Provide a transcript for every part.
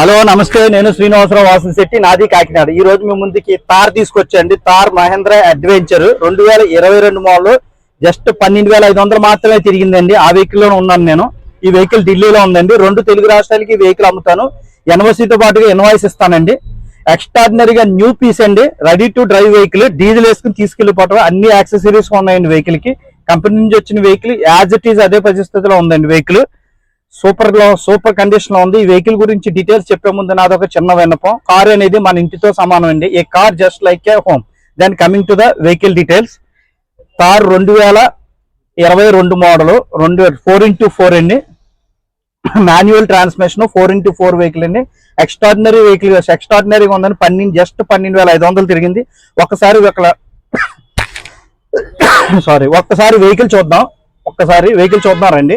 Hello నమస్తే నేను శ్రీనివాసరావు వాసన్ శెట్టి నాది కాకినాడ. ఈ రోజు మీ ముందుకి తార్ తీసుకొచ్చండి. తార్ మహేంద్ర అడ్వెంచర్. రెండు వేల ఇరవై రెండు మోడల్ జస్ట్ పన్నెండు వేల ఐదు వందలు మాత్రమే తిరిగిందండి. ఆ వెహికల్లో ఉన్నాను నేను. ఈ వెహికల్ ఢిల్లీలో ఉందండి. రెండు తెలుగు రాష్ట్రాలకి వెహికల్ అమ్ముతాను. ఎన్ఓసీతో పాటుగా ఇన్వాయిస్ ఇస్తానండి. ఎక్స్ట్రాడినరీగా న్యూ పీస్ అండి. Ready to drive vehicle diesel వేసుకుని తీసుకెళ్ళిపోవటం అన్ని యాక్సెసరీస్ ఉన్నాయండి వెహికల్కి. కంపెనీ నుంచి వచ్చిన వెహికల్ యాజ్ ఇట్ ఈజ్ అదే పరిస్థితిలో ఉందండి వెహికల్ సూపర్లో సూపర్ కండిషన్లో ఉంది. ఈ వెహికల్ గురించి డీటెయిల్స్ చెప్పే ముందు నాది ఒక చిన్న విన్నపం. కార్ అనేది మన ఇంటితో సమానం అండి. A car just like a home then coming to the vehicle details car రెండు వేల ఇరవై రెండు మోడల్. రెండు ఫోర్ ఇంటూ ఫోర్ అండి. Manual transmission four into four vehicle అండి. ఎక్స్ట్రాడినరీ వెహికల్ ఎక్స్ట్రాడినరీగా ఉందని పన్నెండు జస్ట్ పన్నెండు వేల ఐదు వందలు తిరిగింది. ఒకసారి ఒక సారీ ఒక్కసారి వెహికల్ చూద్దాం. ఒక్కసారి వెహికల్ చూద్దాం రండి.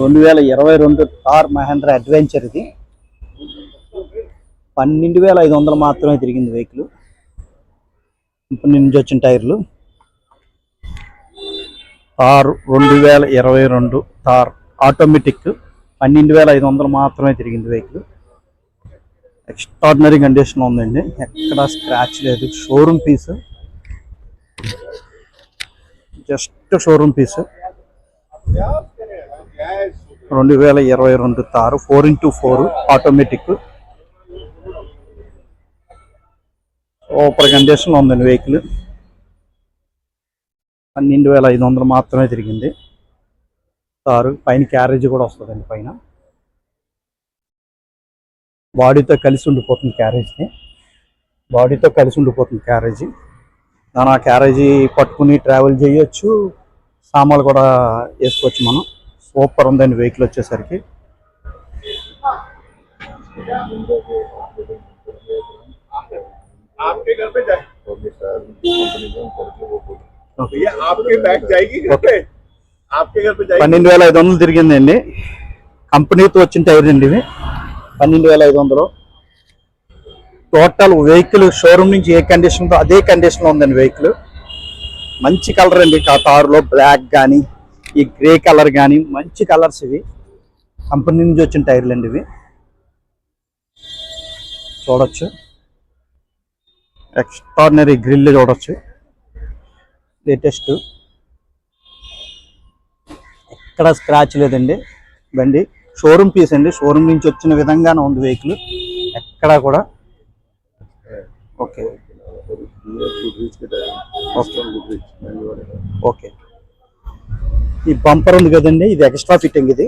రెండు వేల ఇరవై రెండు కార్ మహేంద్ర అడ్వెంచర్ ఇది. పన్నెండు వేల ఐదు వందలు మాత్రమే తిరిగింది వెహికల్. ఇప్పుడు నుంచి వచ్చిన టైర్లు. కార్ రెండు వేల ఇరవై రెండు తార్ ఆటోమేటిక్ పన్నెండు వేల ఐదు వందలు మాత్రమే తిరిగింది వెహికల్. ఎక్స్ట్రాడినరీ కండిషన్ ఉందండి. ఎక్కడ స్క్రాచ్ లేదు. Showroom piece just showroom piece రెండు వేల ఇరవై రెండు Thar four into four automatic super కండిషన్లో ఉందండి వెహికల్ పన్నెండు వేల ఐదు వందలు మాత్రమే తిరిగింది. తారు పైన క్యారేజ్ కూడా వస్తుందండి పైన. బాడీతో కలిసి ఉండిపోతుంది క్యారేజ్ని బాడీతో కలిసి ఉండిపోతుంది క్యారేజీ దాని ఆ క్యారేజీ పట్టుకుని ట్రావెల్ చేయొచ్చు. సామాన్లు కూడా వేసుకోవచ్చు మనం. సూపర్ ఉందండి వెహికల్ వచ్చేసరికి. పన్నెండు వేల ఐదు వందలు తిరిగిందండి. కంపెనీతో వచ్చిన టైర్ అండి ఇవి. పన్నెండు వేల ఐదు వందలు. టోటల్ వెహికల్ షోరూమ్ నుంచి ఏ కండిషన్తో అదే కండిషన్లో ఉందండి వెహికల్. మంచి కలర్ అండి. కారులో బ్లాక్ కానీ ఈ గ్రే కలర్ కానీ మంచి కలర్స్ ఇవి. కంపెనీ నుంచి వచ్చిన టైర్లు అండి ఇవి. చూడొచ్చు. ఎక్స్ట్రాడినరీ గ్రిల్ చూడొచ్చు. లేటెస్ట్ ఎక్కడ స్క్రాచ్ లేదండి. బండి షోరూమ్ పీస్ అండి. షోరూమ్ నుంచి వచ్చిన విధంగానే ఉంది వెహికల్ ఎక్కడా కూడా. ఓకే ఓకే ఈ బంపర్ ఉంది కదండి ఇది ఎక్స్ట్రా ఫిట్టింగ్ ఇది.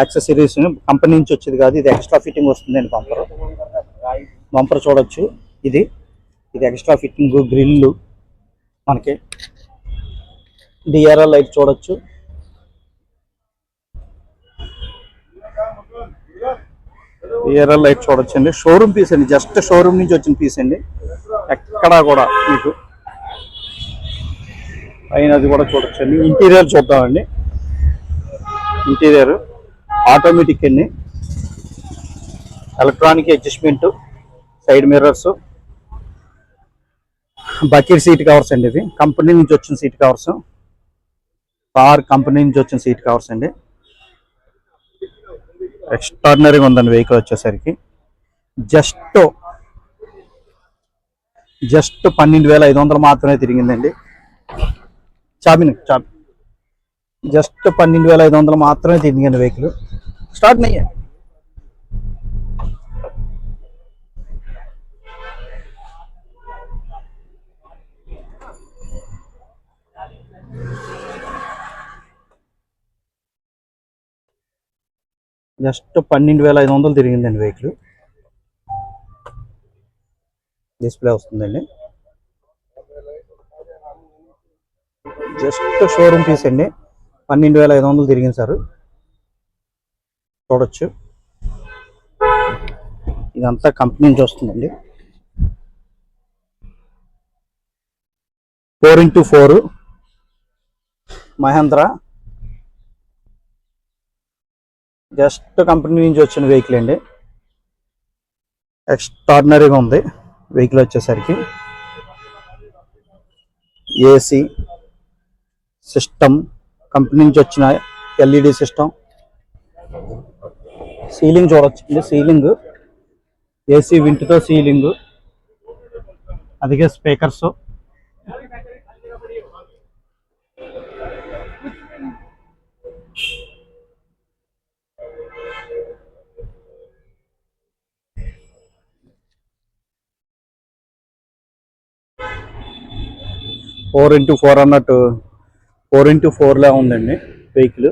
యాక్సెసరీస్ కంపెనీ నుంచి వచ్చేది కాదు ఇది ఎక్స్ట్రా ఫిట్టింగ్ వస్తుందండి బంపర్ బంపర్ చూడొచ్చు. ఇది ఇది ఎక్స్ట్రా ఫిట్టింగ్ గ్రిల్లు మనకి డిఆర్ఎల్ లైట్ చూడొచ్చు. డిఆర్ఆర్ లైట్ చూడొచ్చు అండి షోరూమ్ పీస్ అండి జస్ట్ షోరూమ్ నుంచి వచ్చిన పీస్ అండి. ఎక్కడా కూడా మీకు పైన అది కూడా చూడొచ్చు అండి ఇంటీరియర్ చూద్దామండి. ఇంటీరియర్ ఆటోమేటిక్ అండి. Electronic adjustment side mirrors. Bucket seat covers అండి ఇవి. కంపెనీ నుంచి వచ్చిన సీట్ కవర్స్. కార్ కంపెనీ నుంచి వచ్చిన సీట్ కవర్స్ అండి. ఎక్స్ట్రాడినరీగా ఉందండి వెహికల్ వచ్చేసరికి. జస్ట్ జస్ట్ పన్నెండు వేల ఐదు వందలు మాత్రమే తిరిగిందండి. చాబిన. చాబి. జస్ట్ పన్నెండు వేల ఐదు వందలు మాత్రమే తిరిగింది వెహికల్. స్టార్ట్ నయ్యా. జస్ట్ పన్నెండు వేల ఐదు వందలు తిరిగిందండి వెహికల్. డిస్ప్లే వస్తుందండి. జస్ట్ షోరూమ్ పీస్ అండి. పన్నెండు వేల ఐదు వందలు తిరిగింది సార్. చూడొచ్చు. ఇదంతా కంపెనీ నుంచి వస్తుందండి. Four into four. Mahindra. Just company నుంచి వచ్చిన వెహికల్ అండి. ఎక్స్ట్రాడినరీగా ఉంది. వెహికల్ వచ్చేసరికి. ఏసీ సిస్టమ్ కంపెనీ నుంచి వచ్చిన ఎల్ఈడి సిస్టమ్. సీలింగ్ చూడొచ్చండి సీలింగ్. ఏసీ వింటుతో సీలింగ్. అదిగే స్పీకర్స్. ఫోర్ ఇంటూ ఫోర్ అన్నట్టు ఫోర్ ఇంటూ ఫోర్లా ఉందండి వెహికల్.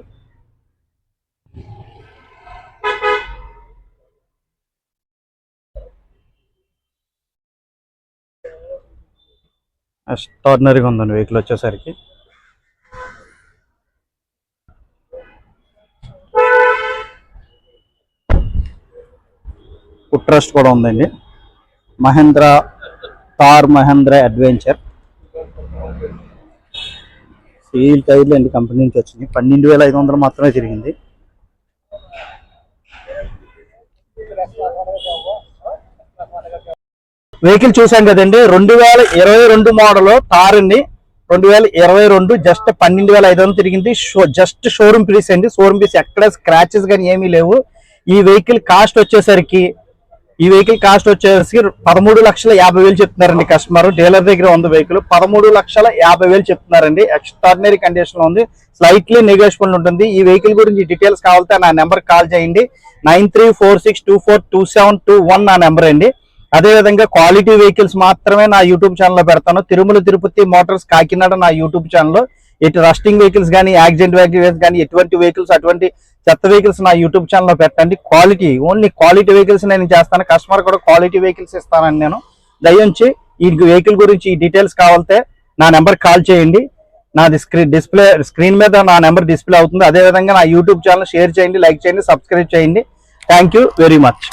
ఎక్స్ట్రాడినరీగా ఉందండి వెహికల్ వచ్చేసరికి. ఫుడ్ ట్రస్ట్ కూడా ఉందండి. మహేంద్ర తార్ మహేంద్ర అడ్వెంచర్. సీల్ టైర్లు అండి కంపెనీ నుంచి వచ్చింది పన్నెండు వేల ఐదు వందలు మాత్రమే తిరిగింది. వెహికల్ చూసాం కదండి. రెండు వేల ఇరవై రెండు మోడల్ తార్ అండి రెండు వేల ఇరవై రెండు జస్ట్ పన్నెండు వేల ఐదు వందలు తిరిగింది. షో జస్ట్ షోరూమ్ పీస్ అండి. షోరూమ్ పీస్ ఎక్కడ స్క్రాచెస్ కానీ ఏమీ లేవు. ఈ వెహికల్ కాస్ట్ వచ్చేసరికి ఈ వెహికల్ కాస్ట్ వచ్చేసి పదమూడు లక్షల యాభై వేలు చెప్తున్నారండి కస్టమర్ డీలర్ దగ్గర ఉంది వెహికల్ పదమూడు లక్షల యాభై వేలు చెప్తున్నారండి. ఎక్స్ట్రాడినరీ కండిషన్లో ఉంది. స్లైట్లీ నెగోషియబుల్ ఉంటుంది. ఈ వెహికల్ గురించి డీటెయిల్స్ కావాలంటే నా నెంబర్ కాల్ చేయండి. Nine three four six two four two seven two one నా నెంబర్ అండి. అదే విధంగా క్వాలిటీ వెహికల్స్ మాత్రమే నా యూట్యూబ్ ఛానల్లో పెడతాను. తిరుమల తిరుపతి మోటార్స్ కాకినాడ నా యూట్యూబ్ ఛానల్లో ఇటు రస్టింగ్ వెహికల్స్ కానీ యాక్సిడెంట్ వెహికల్స్ కానీ ఎటువంటి వెహికల్స్ అటువంటి చెత్త వెహికల్స్ నా యూట్యూబ్ ఛానల్లో పెట్టండి. క్వాలిటీ ఓన్లీ క్వాలిటీ వెహికల్స్ నేను చేస్తాను. కస్టమర్ కూడా క్వాలిటీ వెహికల్స్ ఇస్తానని నేను దయించి ఈ వెహికల్ గురించి ఈ డీటెయిల్స్ కావాలంటే నా నెంబర్ కాల్ చేయండి. నాది స్క్రీన్ డిస్ప్లే స్క్రీన్ మీద నా నెంబర్ డిస్ప్లే అవుతుంది. అదే విధంగా నా యూట్యూబ్ ఛానల్ షేర్ చేయండి లైక్ చేయండి సబ్స్క్రైబ్ చేయండి. Thank you very much